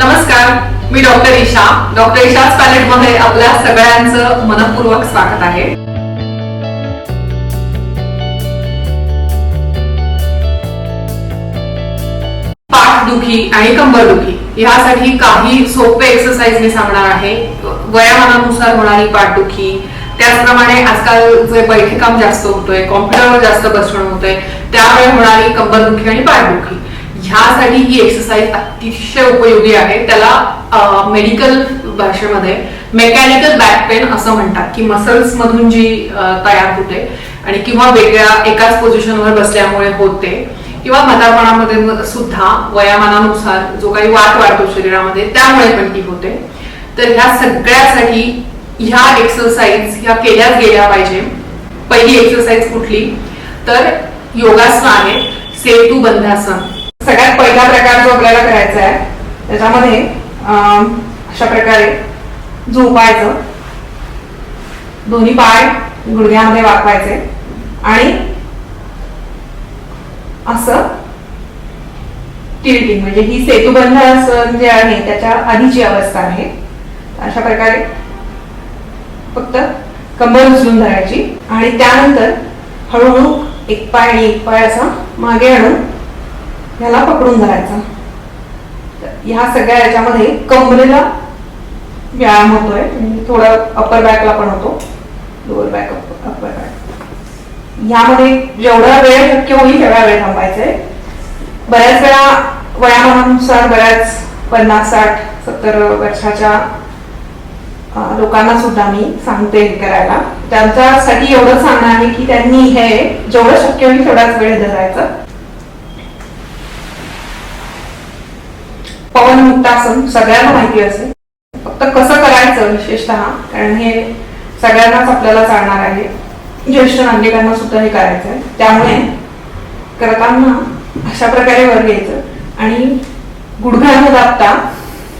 नमस्कार मी doctor Isha. Doctor ईशाच पॅलेटमध्ये आपल्या सगळ्यांचं मनपूर्वक स्वागत आहे. पाठदुखी आणि कंबरदुखी यासाठी काही सोपे एक्सरसाइज मी सांगणार आहे. वयामानानुसार होणारी पाठदुखी त्याचप्रमाणे आजकाल जे बैठकाम जास्त होतोय कॉम्प्युटरवर जास्त बसणं होतंय त्यामुळे होणारी कंबरदुखी आणि पाठदुखी ह्यासाठी ही एक्सरसाइज अतिशय उपयोगी आहे. त्याला मेडिकल भाषेमध्ये मेकॅनिकल बॅक पेन असं म्हणतात की मसल्स मधून जी तयार होते आणि किंवा वेगळ्या एकाच पोझिशनवर बसल्यामुळे होते किंवा म्हातारपणामध्ये सुद्धा वयामानानुसार जो काही वाट वाढतो शरीरामध्ये त्यामुळे पण ती होते. तर ह्या सगळ्यासाठी ह्या एक्सरसाइज ह्या केल्याच गेल्या पाहिजे. पहिली एक्सरसाइज कुठली? तर योगासन आहे सेतू बंधासन. सगळ्यात पहिला प्रकार जो आपल्याला करायचा आहे त्याच्यामध्ये अशा प्रकारे झोपायचं दोन्ही पाय गुडघ्यामध्ये वाकवायचे आणि असं टिल्टिंग म्हणजे ही सेतुबंध आसन जे आहे त्याच्या आधीची अवस्था आहे अशा प्रकारे फक्त कंबर उचलून धरायची आणि त्यानंतर हळूहळू एक पाय आणि एक पाय असा मागे आणून ह्याला पकडून धरायचा. ह्या सगळ्या याच्यामध्ये कमरेला व्यायाम होतोय. थोडा थोडं बॅकला पण होतो. लोअर बॅक अपर बॅक ह्यामध्ये जेवढा वेळ शक्य होईल तेवढा वेळ थांबायचा आहे बऱ्याच वेळा वयामानानुसार बऱ्याच पन्नास साठ सत्तर वर्षाच्या लोकांना सुद्धा मी सांगते हे करायला. त्यांच्यासाठी एवढं सांगणं आहे की त्यांनी हे जेवढं शक्य होईल तेवढाच वेळ धरायचं. पवन मुक्तासन सगळ्यांना माहिती असेल. फक्त कसं करायचं विशेषतः कारण हे सगळ्यांनाच आपल्याला चालणार आहे. ज्येष्ठ नागरिकांना सुद्धा हे करायचं आहे. त्यामुळे करताना अशा प्रकारे वर घ्यायचं आणि गुडघा न दाबता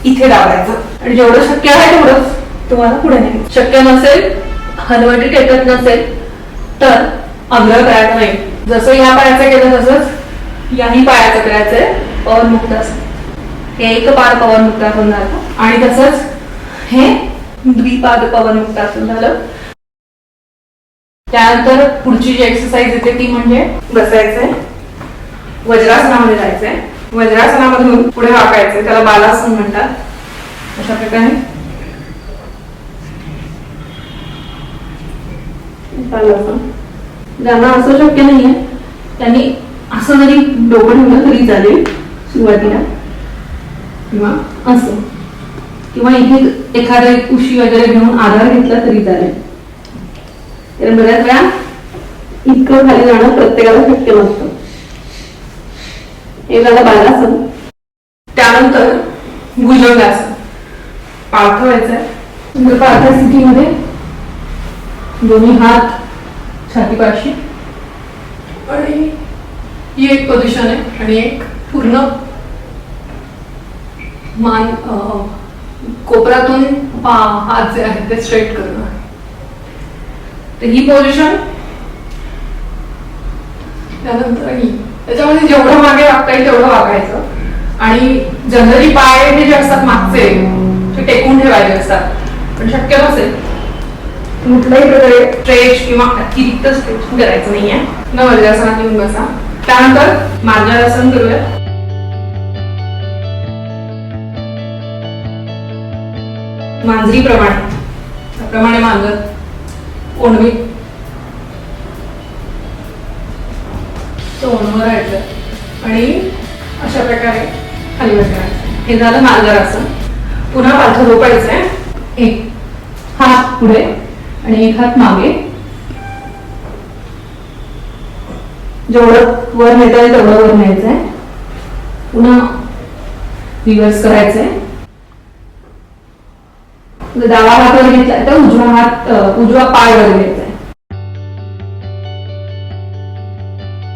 इथे दाबायचं. आणि जेवढं शक्य आहे तेवढंच तुम्हाला पुढे नाही शक्य नसेल हलवटी टेकत नसेल तर आग्रह करायचा नाही जसं या पायाचं केलं तसंच याही पायाचं करायचंय. पवन मुक्त हे एक पाद पवन मुक्तासन झालं. आणि तसंच हे द्विपाद पवन मुक्तासन झालं. त्यानंतर पुढची जी एक्सरसाइज येते ती म्हणजे बसायचंय. वज्रासनामध्ये जायचंय. वज्रासनामधून पुढे वाकायचंय. त्याला बालासन म्हणतात. अशा प्रकारे. बालासन. ज्यांना असं शक्य नाहीये त्यांनी असं जरी डोकं ठेवलं तरी चालेल सुरुवातीला. किंवा असं. किंवा इथे एखाद्या उशी वगैरे घेऊन आधार घेतला तरी चालेल. कारण बऱ्याच वेळा इतकं खाली जाणं प्रत्येकाला शक्य नसतं. हे झालं बालासन. त्यानंतर भुजंगासन. पार्थ आहे म्हणजे पार्थ स्थितीमध्ये दोन्ही हात छातीपाशी. आणि ही एक पोझिशन आहे आणि एक पूर्ण मान कोपरातून पा हात जे आहेत ते स्ट्रेट करणं. आहे तर ही पोझिशन त्यानंतर ही त्याच्यामध्ये जेवढं मागे वागता येईल तेवढं वागायचं. आणि जनरली पाय हे जे असतात मागचे ते टेकून ठेवायचे असतात. पण शक्य नसेल कुठल्याही प्रकारे स्ट्रेच किंवा अतिरिक्त स्ट्रेच करायचं नाहीये. न वज्रासनात येऊन बसा त्यानंतर मार्गदर्शन करूया. मांजरी प्रमाणे. त्याप्रमाणे मांजर. ओणवी. तो ओणवर राहायचं आणि अशा प्रकारे खाली बसवायचं हे झालं मांजरासन पुन्हा पालथं झोपायचंय. एक हात पुढे आणि एक हात मागे. जेवढं वर नेता येईल तेवढं वर न्यायचंय. पुन्हा रिव्हर्स करायचंय. म्हणजे डावा हात वर घेतला तर उजवा हात उजवा पाय वर घ्यायचा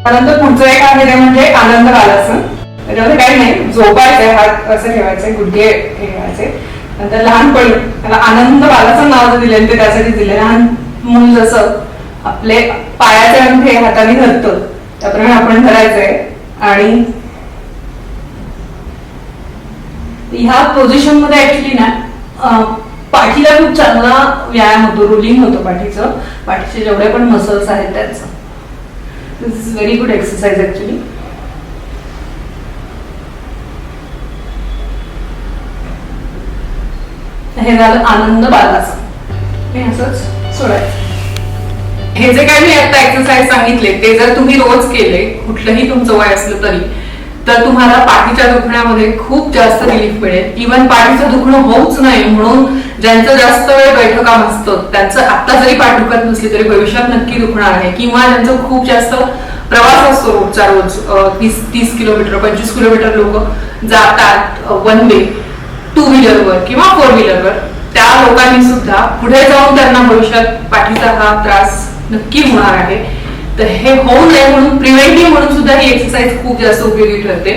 त्यानंतर पुढचं एक आहे ते म्हणजे आनंद आलासन त्याच्यामध्ये काही नाही झोपायचंय हात असं ठेवायचे गुडघे ठेवायचे नंतर लहानपणी त्याला आनंद बालासन नाव जर दिले ते त्यासाठी दिले लहान मूल जसं आपले पायाचे अंगठे हाताने धरतो त्याप्रमाणे आपण धरायचंय. आणि ह्या पोझिशनमध्ये ऍक्च्युली ना पाठीला खूप चांगला व्यायाम होतो रुलिंग होतो पाठीचं. पाठीचे जेवढे पण मसल्स आहेत त्यांचं. This is very good exercise actually हे झालं आनंद बालासन हे असंच सोडायचं. हे जे काही मी आता एक्सरसाइज सांगितले ते जर तुम्ही रोज केले कुठलंही तुमचं वय असलं तरी तर तुम्हाला पाठीच्या दुखण्यामध्ये खूप जास्त रिलीफ मिळेल. इवन पाठीचं दुखणं होऊच नाही म्हणून ज्यांचं जास्त वेळ बैठकाम असतं त्यांचं आता जरी पाठ दुखत नसली तरी भविष्यात नक्की दुखणार आहे. किंवा ज्यांचं खूप जास्त प्रवास असतो रोजचा रोज तीस तीस किलोमीटर पंचवीस किलोमीटर लोक जातात वन वे टू व्हीलरवर किंवा फोर व्हीलरवर त्या लोकांनी सुद्धा पुढे जाऊन त्यांना भविष्यात पाठीचा हा त्रास नक्की होणार आहे. तर हे होऊ नये म्हणून प्रिव्हेंटिव्ह म्हणून सुद्धा ही एक्सरसाइज खूप जास्त उपयोगी ठरते.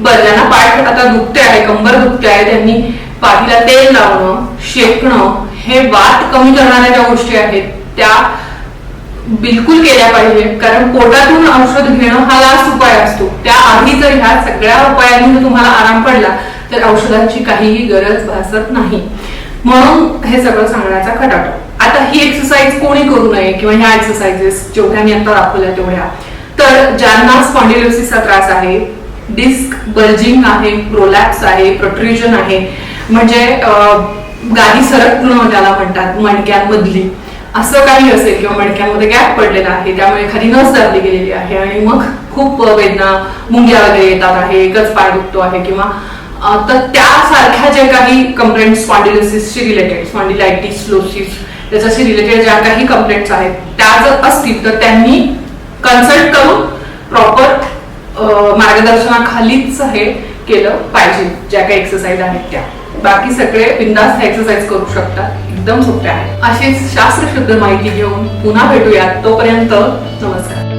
बरं ज्यांना पाठ आता दुखते आहे कंबर दुखते आहे त्यांनी पाठीला तेल लावणं शेकणं हे वात कमी करणाऱ्या ज्या गोष्टी आहेत त्या बिलकुल केल्या पाहिजे. कारण पोटातून औषध घेणं हा लास्ट उपाय असतो. त्या आधी जर ह्या सगळ्या उपायांनी जर तुम्हाला आराम पडला तर औषधांची काहीही गरज भासत नाही. म्हणून हे सगळं सांगण्याचा खटाटो आता ही एक्सरसाइज कोणी करू नये किंवा ह्या एक्सरसाइजेस जेवढ्या मी आता दाखवल्या तेवढ्या. तर ज्यांना स्पॉन्डिलोसिसचा त्रास आहे डिस्क बल्जिंग आहे प्रोलॅप्स आहे प्रोट्रिजन आहे म्हणजे गाडी सरकणं त्याला म्हणतात मणक्यांमधली. असं काही असेल किंवा मणक्यांमध्ये गॅप पडलेला आहे त्यामुळे एखादी नस दाबली गेलेली आहे आणि मग खूप वेदना मुंग्या वगैरे येतात आहे एकच पाय दुखतो आहे किंवा तर त्यासारख्या जे काही कंप्लेंट स्पॉन्डिलोसिसशी रिलेटेड स्पॉन्डिलायटिस लोसिस त्याच्याशी रिलेटेड ज्या काही कंप्लेंट्स आहेत त्या जर असतील तर त्यांनी कन्सल्ट करून प्रॉपर मार्गदर्शनाखालीच हे केलं पाहिजे ज्या काही एक्सरसाइज आहेत त्या. बाकी सगळे बिंदास्त एक्सरसाइज करू शकतात. एकदम सोप्या आहेत अशीच शास्त्रशुद्ध माहिती घेऊन पुन्हा भेटूयात. तोपर्यंत नमस्कार.